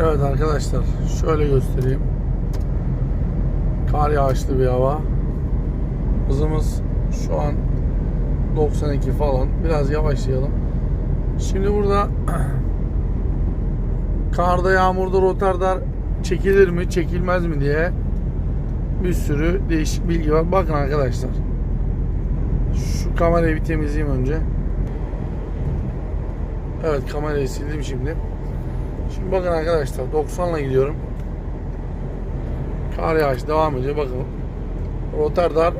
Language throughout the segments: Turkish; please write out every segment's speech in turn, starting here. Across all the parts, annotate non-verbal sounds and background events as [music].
Evet arkadaşlar şöyle göstereyim. Kar yağışlı bir hava. Hızımız şu an 92 falan. Biraz yavaşlayalım. Şimdi burada [clears throat] karda yağmurda rotardar çekilir mi çekilmez mi diye bir sürü değişik bilgi var. Bakın arkadaşlar. Şu kamerayı bir temizleyeyim önce. Evet kamerayı sildim şimdi. Şimdi bakın arkadaşlar 90 ile gidiyorum. Kar yağış devam ediyor bakın. Rotardar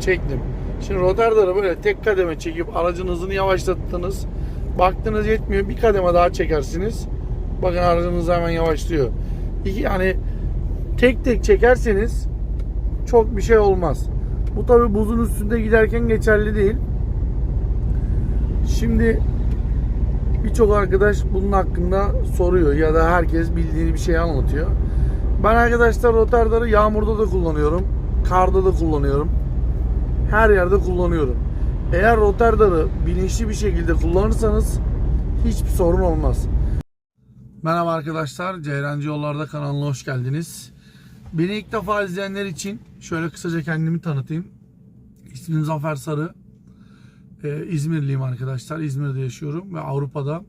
çektim. Şimdi rotardarı böyle tek kademe çekip aracın hızını yavaşlattınız. Baktınız yetmiyor bir kademe daha çekersiniz. Bakın aracınız hemen yavaşlıyor. İki, yani tek tek çekerseniz çok bir şey olmaz. Bu tabi buzun üstünde giderken geçerli değil. Şimdi birçok arkadaş bunun hakkında soruyor ya da herkes bildiğini bir şey anlatıyor. Ben arkadaşlar rotardarı yağmurda da kullanıyorum. Karda da kullanıyorum. Her yerde kullanıyorum. Eğer rotardarı bilinçli bir şekilde kullanırsanız hiçbir sorun olmaz. Merhaba arkadaşlar. Ceyrancı Yollarda kanalına hoş geldiniz. Beni ilk defa izleyenler için şöyle kısaca kendimi tanıtayım. İsmim Zafer Sarı. Ee, İzmirliyim arkadaşlar. İzmir'de yaşıyorum ve Avrupa'da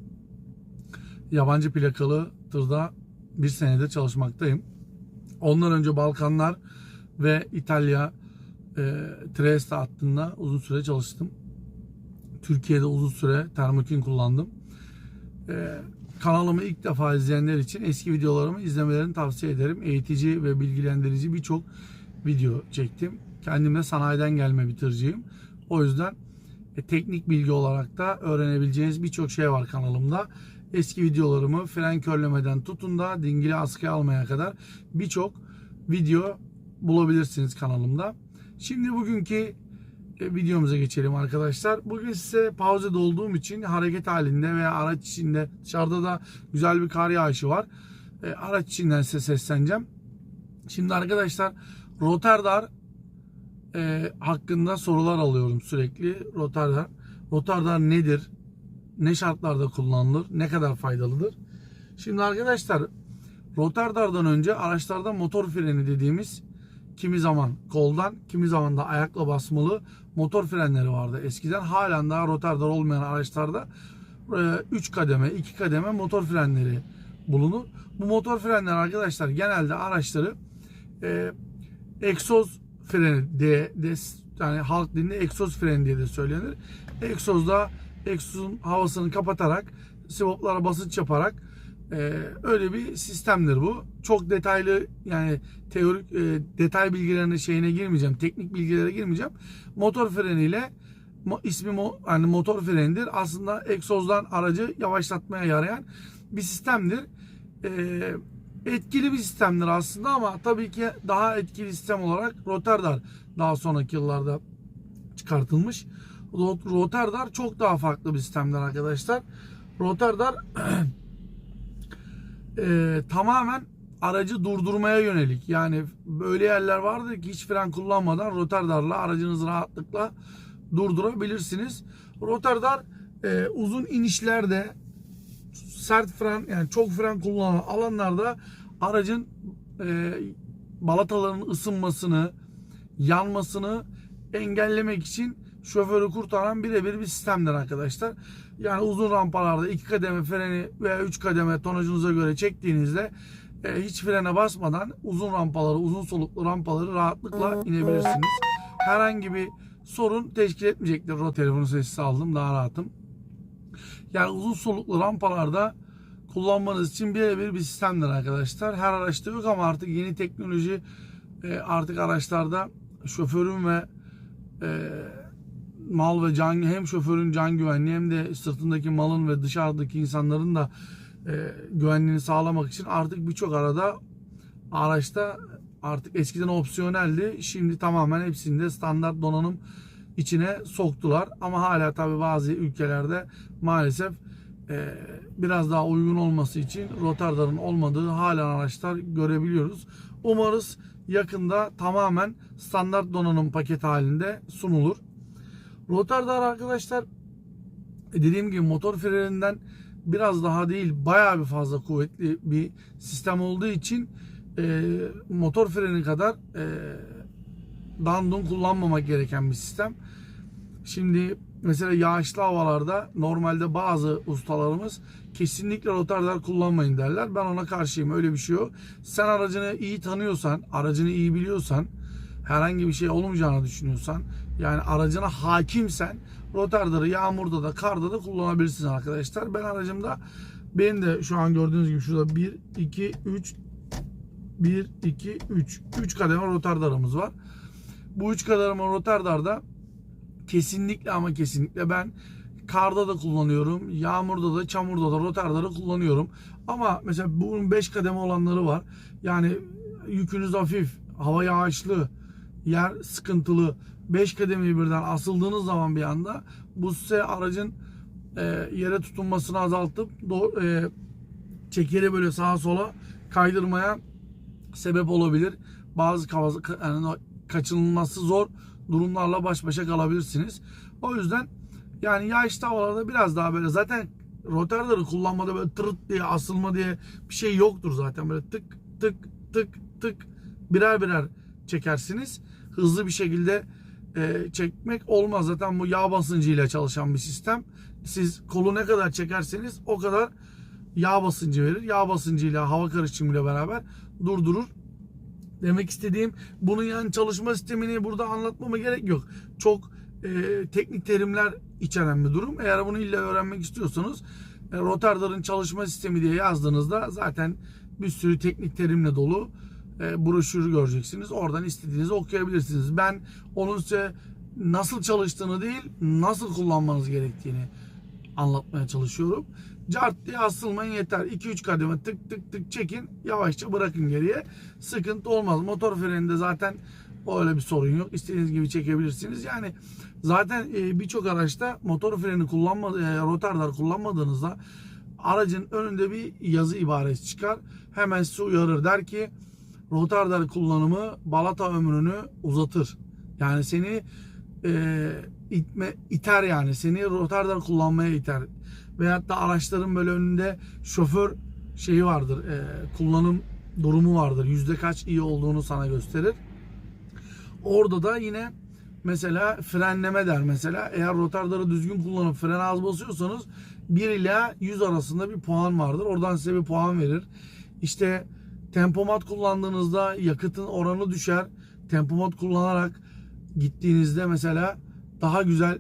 yabancı plakalı tırda bir senedir çalışmaktayım. Ondan önce Balkanlar ve İtalya e, Trieste hattında uzun süre çalıştım. Türkiye'de uzun süre termokin kullandım. E, kanalımı ilk defa izleyenler için eski videolarımı izlemelerini tavsiye ederim. Eğitici ve bilgilendirici birçok video çektim. Kendim de sanayiden gelme bir tırcıyım. O yüzden teknik bilgi olarak da öğrenebileceğiniz birçok şey var kanalımda. Eski videolarımı fren körlemeden tutun da dingili askıya almaya kadar birçok video bulabilirsiniz kanalımda. Şimdi bugünkü e, videomuza geçelim arkadaşlar. Bugün size pauzede olduğum için hareket halinde veya araç içinde dışarıda da güzel bir kar yağışı var. E, araç içinden size sesleneceğim. Şimdi arkadaşlar Rotardar e, hakkında sorular alıyorum sürekli. Rotardar. Rotardar nedir? Ne şartlarda kullanılır? Ne kadar faydalıdır? Şimdi arkadaşlar Rotardar'dan önce araçlarda motor freni dediğimiz kimi zaman koldan, kimi zaman da ayakla basmalı motor frenleri vardı. Eskiden halen daha rotardar olmayan araçlarda 3 kademe, 2 kademe motor frenleri bulunur. Bu motor frenler arkadaşlar genelde araçları e, egzoz freni diye de, yani halk dilinde egzoz freni diye de söylenir. Egzozda egzozun havasını kapatarak sivoplara basınç yaparak ee, öyle bir sistemdir bu. Çok detaylı yani teorik e, detay bilgilerine şeyine girmeyeceğim. Teknik bilgilere girmeyeceğim. Motor freniyle ismi mo, yani motor frenidir. Aslında egzozdan aracı yavaşlatmaya yarayan bir sistemdir. Ee, etkili bir sistemdir aslında ama tabii ki daha etkili sistem olarak Rotardar daha sonraki yıllarda çıkartılmış. Rotardar çok daha farklı bir sistemdir arkadaşlar. Rotardar [clears throat] e, tamamen aracı durdurmaya yönelik. Yani böyle yerler vardır ki hiç fren kullanmadan rotardarla aracınızı rahatlıkla durdurabilirsiniz. Rotardar e, uzun inişlerde sert fren yani çok fren kullanan alanlarda aracın e, balataların ısınmasını, yanmasını engellemek için şoförü kurtaran birebir bir sistemdir arkadaşlar. Yani uzun rampalarda iki kademe freni veya üç kademe tonajunuza göre çektiğinizde e, hiç frene basmadan uzun rampaları, uzun soluklu rampaları rahatlıkla inebilirsiniz. Herhangi bir sorun teşkil etmeyecektir. O telefonu sessiz aldım daha rahatım. Yani uzun soluklu rampalarda kullanmanız için birebir bir sistemdir arkadaşlar. Her araçta yok ama artık yeni teknoloji e, artık araçlarda şoförün ve e, mal ve can hem şoförün can güvenliği hem de sırtındaki malın ve dışarıdaki insanların da e, güvenliğini sağlamak için artık birçok arada araçta artık eskiden opsiyoneldi. Şimdi tamamen hepsinde standart donanım içine soktular. Ama hala tabi bazı ülkelerde maalesef e, biraz daha uygun olması için rotardarın olmadığı halen araçlar görebiliyoruz. Umarız yakında tamamen standart donanım paket halinde sunulur. Rotardar arkadaşlar e, dediğim gibi motor freninden biraz daha değil bayağı bir fazla kuvvetli bir sistem olduğu için e, motor freni kadar e, dandun kullanmamak gereken bir sistem. Şimdi mesela yağışlı havalarda normalde bazı ustalarımız kesinlikle rotardar kullanmayın derler. Ben ona karşıyım. Öyle bir şey yok. Sen aracını iyi tanıyorsan, aracını iyi biliyorsan, herhangi bir şey olmayacağını düşünüyorsan, yani aracına hakimsen rotardarı yağmurda da karda da kullanabilirsiniz arkadaşlar. Ben aracımda benim de şu an gördüğünüz gibi şurada 1, 2, 3 1, 2, 3 3 kademe rotardarımız var. Bu 3 kademe rotardarda kesinlikle ama kesinlikle ben karda da kullanıyorum. Yağmurda da çamurda da rotarları kullanıyorum. Ama mesela bunun 5 kademe olanları var. Yani yükünüz hafif, hava yağışlı, yer sıkıntılı. 5 kademeyi birden asıldığınız zaman bir anda bu size aracın e, yere tutunmasını azaltıp do, e, çekeri böyle sağa sola kaydırmaya sebep olabilir. Bazı kavaz- yani kaçınılması zor durumlarla baş başa kalabilirsiniz. O yüzden yani yağışlı havalarda biraz daha böyle zaten rotarları kullanmada böyle tırıt diye asılma diye bir şey yoktur zaten. Böyle tık tık tık tık birer birer çekersiniz. Hızlı bir şekilde e, çekmek olmaz. Zaten bu yağ basıncıyla çalışan bir sistem. Siz kolu ne kadar çekerseniz o kadar yağ basıncı verir. Yağ basıncıyla hava karışımıyla beraber durdurur. Demek istediğim bunun yani çalışma sistemini burada anlatmama gerek yok. Çok e, teknik terimler içeren bir durum. Eğer bunu illa öğrenmek istiyorsanız e, Rotardar'ın çalışma sistemi diye yazdığınızda zaten bir sürü teknik terimle dolu e, broşürü göreceksiniz. Oradan istediğinizi okuyabilirsiniz. Ben onun size nasıl çalıştığını değil, nasıl kullanmanız gerektiğini anlatmaya çalışıyorum. Cart diye asılmayın yeter. 2-3 kademe tık tık tık çekin. Yavaşça bırakın geriye. Sıkıntı olmaz. Motor freninde zaten öyle bir sorun yok. İstediğiniz gibi çekebilirsiniz. Yani zaten e, birçok araçta motor freni kullanma, e, rotardar kullanmadığınızda aracın önünde bir yazı ibaresi çıkar. Hemen size uyarır. Der ki rotardar kullanımı balata ömrünü uzatır. Yani seni e, itme iter yani seni rotardar kullanmaya iter. Veyahut da araçların böyle önünde şoför şeyi vardır. e, kullanım durumu vardır. Yüzde kaç iyi olduğunu sana gösterir. Orada da yine mesela frenleme der mesela. Eğer rotarları düzgün kullanıp frene az basıyorsanız 1 ila 100 arasında bir puan vardır. Oradan size bir puan verir. İşte tempomat kullandığınızda yakıtın oranı düşer. Tempomat kullanarak gittiğinizde mesela daha güzel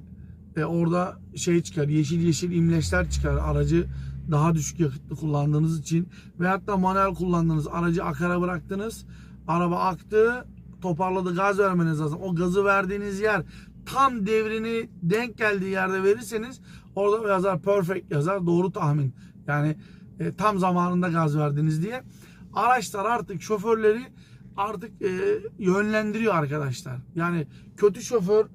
e, orada şey çıkar. Yeşil yeşil imleçler çıkar. Aracı daha düşük yakıtlı kullandığınız için veyahut da manuel kullandığınız aracı akara bıraktınız. Araba aktı toparladı gaz vermeniz lazım. O gazı verdiğiniz yer tam devrini denk geldiği yerde verirseniz orada yazar perfect yazar doğru tahmin. Yani e, tam zamanında gaz verdiniz diye. Araçlar artık şoförleri artık e, yönlendiriyor arkadaşlar. Yani kötü şoför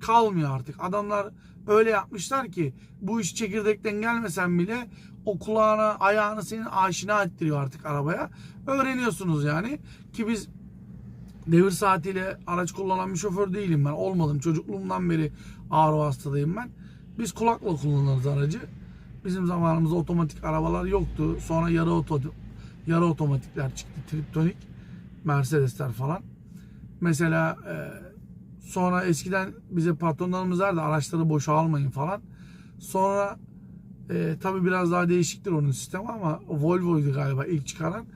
kalmıyor artık. Adamlar öyle yapmışlar ki bu iş çekirdekten gelmesen bile o kulağına ayağını senin aşina ettiriyor artık arabaya. Öğreniyorsunuz yani ki biz devir saatiyle araç kullanan bir şoför değilim ben. Olmadım. Çocukluğumdan beri ağır hastadayım ben. Biz kulakla kullanırız aracı. Bizim zamanımızda otomatik arabalar yoktu. Sonra yarı oto yarı otomatikler çıktı. Triptonik, Mercedesler falan. Mesela e, sonra eskiden bize patronlarımız vardı araçları boşa almayın falan. Sonra e, tabi biraz daha değişiktir onun sistemi ama Volvo'ydu galiba ilk çıkaran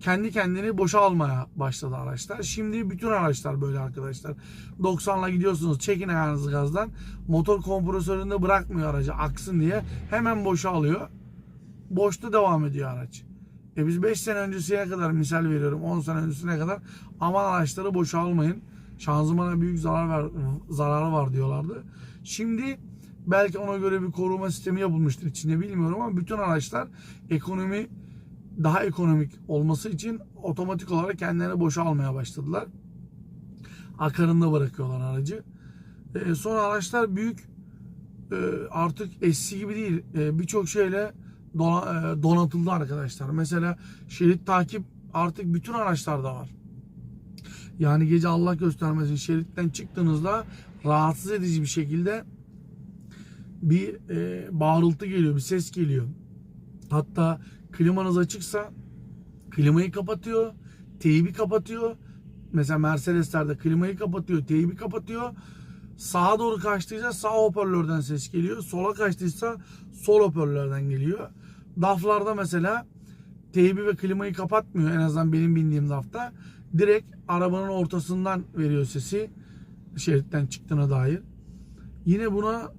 kendi kendini boşa almaya başladı araçlar. Şimdi bütün araçlar böyle arkadaşlar. 90'la gidiyorsunuz çekin ayağınızı gazdan. Motor kompresöründe bırakmıyor aracı aksın diye. Hemen boşa alıyor. Boşta devam ediyor araç. E biz 5 sene öncesine kadar misal veriyorum 10 sene öncesine kadar aman araçları boşa almayın. Şanzımana büyük zarar ver, zararı var diyorlardı. Şimdi belki ona göre bir koruma sistemi yapılmıştır içinde bilmiyorum ama bütün araçlar ekonomi daha ekonomik olması için otomatik olarak kendilerini boşa almaya başladılar. Akarında bırakıyorlar aracı. E, sonra araçlar büyük e, artık eski gibi değil. E, Birçok şeyle donatıldı arkadaşlar. Mesela şerit takip artık bütün araçlarda var. Yani gece Allah göstermesin şeritten çıktığınızda rahatsız edici bir şekilde bir e, bağırıltı geliyor, bir ses geliyor. Hatta klimanız açıksa klimayı kapatıyor, teybi kapatıyor. Mesela Mercedes'lerde klimayı kapatıyor, teybi kapatıyor. Sağa doğru kaçtıysa sağ hoparlörden ses geliyor. Sola kaçtıysa sol hoparlörden geliyor. DAF'larda mesela teybi ve klimayı kapatmıyor en azından benim bindiğim DAF'ta. Direkt arabanın ortasından veriyor sesi şeritten çıktığına dair. Yine buna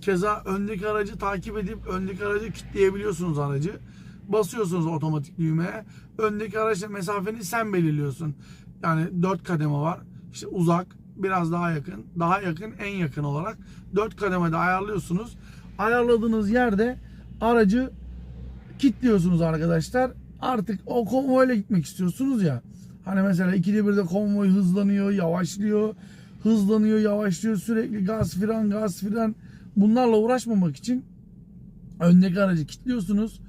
keza öndeki aracı takip edip öndeki aracı kilitleyebiliyorsunuz aracı. Basıyorsunuz otomatik düğmeye. Öndeki araçla mesafeni sen belirliyorsun. Yani 4 kademe var. İşte uzak, biraz daha yakın, daha yakın, en yakın olarak 4 kademede ayarlıyorsunuz. Ayarladığınız yerde aracı kilitliyorsunuz arkadaşlar. Artık o konvoyla gitmek istiyorsunuz ya. Hani mesela ikide birde konvoy hızlanıyor, yavaşlıyor, hızlanıyor, yavaşlıyor sürekli gaz fren, gaz fren. Bunlarla uğraşmamak için öndeki aracı kilitliyorsunuz.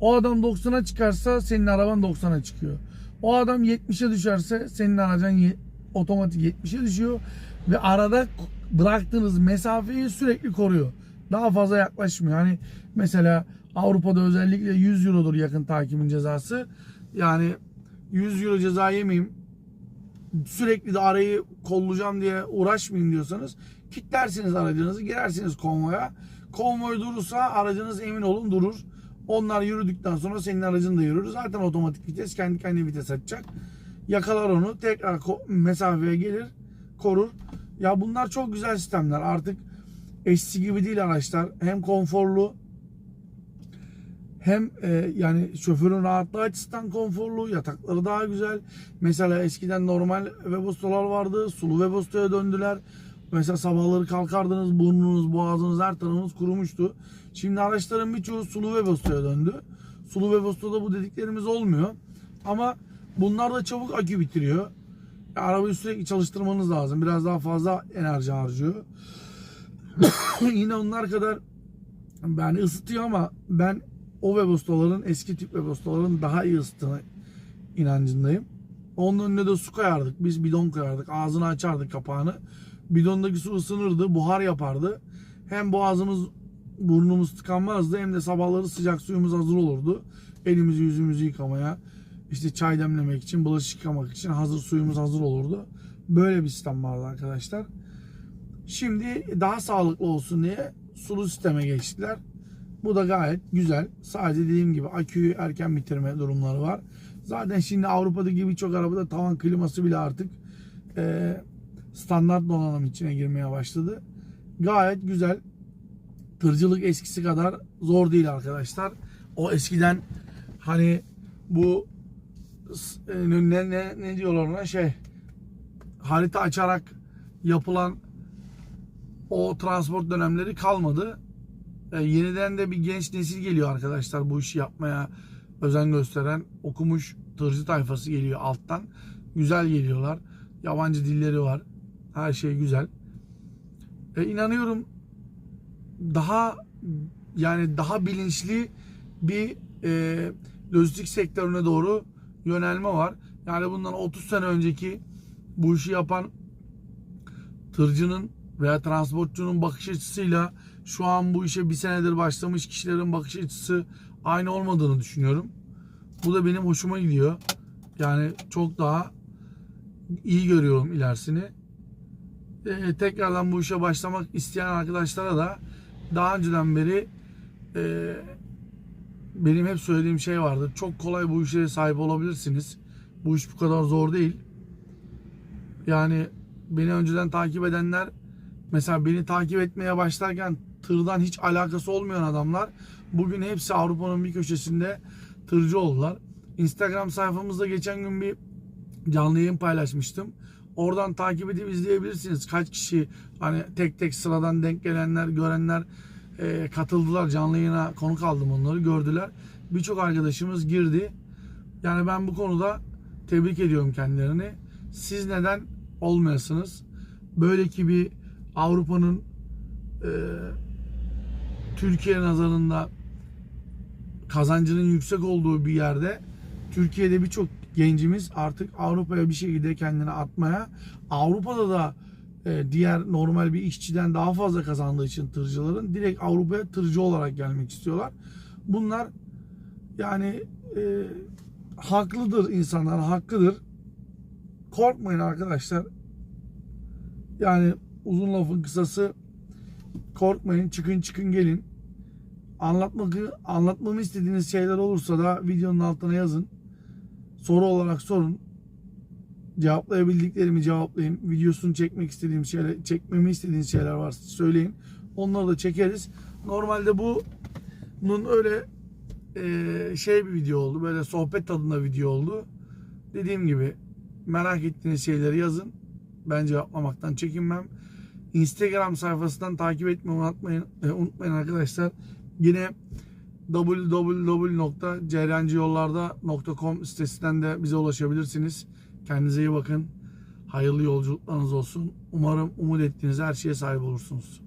O adam 90'a çıkarsa senin araban 90'a çıkıyor. O adam 70'e düşerse senin aracın otomatik 70'e düşüyor ve arada bıraktığınız mesafeyi sürekli koruyor. Daha fazla yaklaşmıyor. Hani mesela Avrupa'da özellikle 100 eurodur yakın takibin cezası. Yani 100 euro ceza yemeyeyim sürekli de arayı kollayacağım diye uğraşmayayım diyorsanız kilitlersiniz aracınızı girersiniz konvoya. Konvoy durursa aracınız emin olun durur. Onlar yürüdükten sonra senin aracın da yürür. Zaten otomatik vites kendi kendine vites açacak. Yakalar onu tekrar mesafeye gelir korur. Ya bunlar çok güzel sistemler. Artık eski gibi değil araçlar. Hem konforlu hem e, yani şoförün rahatlığı açısından konforlu, yatakları daha güzel. Mesela eskiden normal Webasto'lar vardı, sulu Webasto'ya döndüler. Mesela sabahları kalkardınız, burnunuz, boğazınız, her tarafınız kurumuştu. Şimdi araçların birçoğu sulu Webasto'ya döndü. Sulu Webasto'da bu dediklerimiz olmuyor. Ama bunlar da çabuk akü bitiriyor. Arabayı sürekli çalıştırmanız lazım. Biraz daha fazla enerji harcıyor. [coughs] Yine onlar kadar yani ısıtıyor ama ben o Webasto'ların eski tip Webasto'ların daha iyi ısıttığına inancındayım. Onun önüne de su koyardık. Biz bidon koyardık. Ağzını açardık kapağını. Bidondaki su ısınırdı. Buhar yapardı. Hem boğazımız burnumuz tıkanmazdı hem de sabahları sıcak suyumuz hazır olurdu. Elimizi yüzümüzü yıkamaya, işte çay demlemek için, bulaşık yıkamak için hazır suyumuz hazır olurdu. Böyle bir sistem vardı arkadaşlar. Şimdi daha sağlıklı olsun diye sulu sisteme geçtiler. Bu da gayet güzel. Sadece dediğim gibi aküyü erken bitirme durumları var. Zaten şimdi Avrupa'daki birçok arabada tavan kliması bile artık e, standart donanım içine girmeye başladı. Gayet güzel. Tırcılık eskisi kadar zor değil arkadaşlar. O eskiden hani bu e, ne, ne, ne diyorlar ona şey harita açarak yapılan o transport dönemleri kalmadı. E, yeniden de bir genç nesil geliyor arkadaşlar bu işi yapmaya özen gösteren okumuş tırcı tayfası geliyor alttan. Güzel geliyorlar. Yabancı dilleri var. Her şey güzel. E, inanıyorum daha yani daha bilinçli bir e, lojistik sektörüne doğru yönelme var. Yani bundan 30 sene önceki bu işi yapan tırcının veya transportçunun bakış açısıyla şu an bu işe bir senedir başlamış kişilerin bakış açısı aynı olmadığını düşünüyorum. Bu da benim hoşuma gidiyor. Yani çok daha iyi görüyorum ilerisini. Ee, tekrardan bu işe başlamak isteyen arkadaşlara da daha önceden beri e, benim hep söylediğim şey vardı. Çok kolay bu işe sahip olabilirsiniz. Bu iş bu kadar zor değil. Yani beni önceden takip edenler mesela beni takip etmeye başlarken tırdan hiç alakası olmayan adamlar bugün hepsi Avrupa'nın bir köşesinde tırcı oldular. Instagram sayfamızda geçen gün bir canlı yayın paylaşmıştım. Oradan takip edip izleyebilirsiniz. Kaç kişi hani tek tek sıradan denk gelenler, görenler e, katıldılar. Canlı yayına konuk aldım onları gördüler. Birçok arkadaşımız girdi. Yani ben bu konuda tebrik ediyorum kendilerini. Siz neden olmayasınız? Böyle ki bir Avrupa'nın e, Türkiye nazarında kazancının yüksek olduğu bir yerde Türkiye'de birçok gencimiz artık Avrupa'ya bir şekilde kendini atmaya Avrupa'da da e, diğer normal bir işçiden daha fazla kazandığı için tırcıların direkt Avrupa'ya tırcı olarak gelmek istiyorlar. Bunlar Yani e, haklıdır insanlar, hakkıdır. Korkmayın arkadaşlar. Yani uzun lafın kısası korkmayın, çıkın çıkın gelin. Anlatmak, anlatmamı istediğiniz şeyler olursa da videonun altına yazın. Soru olarak sorun. Cevaplayabildiklerimi cevaplayayım. Videosunu çekmek istediğim şeyler, çekmemi istediğiniz şeyler varsa söyleyin. Onları da çekeriz. Normalde bunun öyle e, şey bir video oldu. Böyle sohbet tadında video oldu. Dediğim gibi merak ettiğiniz şeyleri yazın. Ben cevaplamaktan çekinmem. Instagram sayfasından takip etmeyi unutmayın, e, unutmayın arkadaşlar. Yine www.cereyancıyollarda.com sitesinden de bize ulaşabilirsiniz. Kendinize iyi bakın. Hayırlı yolculuklarınız olsun. Umarım umut ettiğiniz her şeye sahip olursunuz.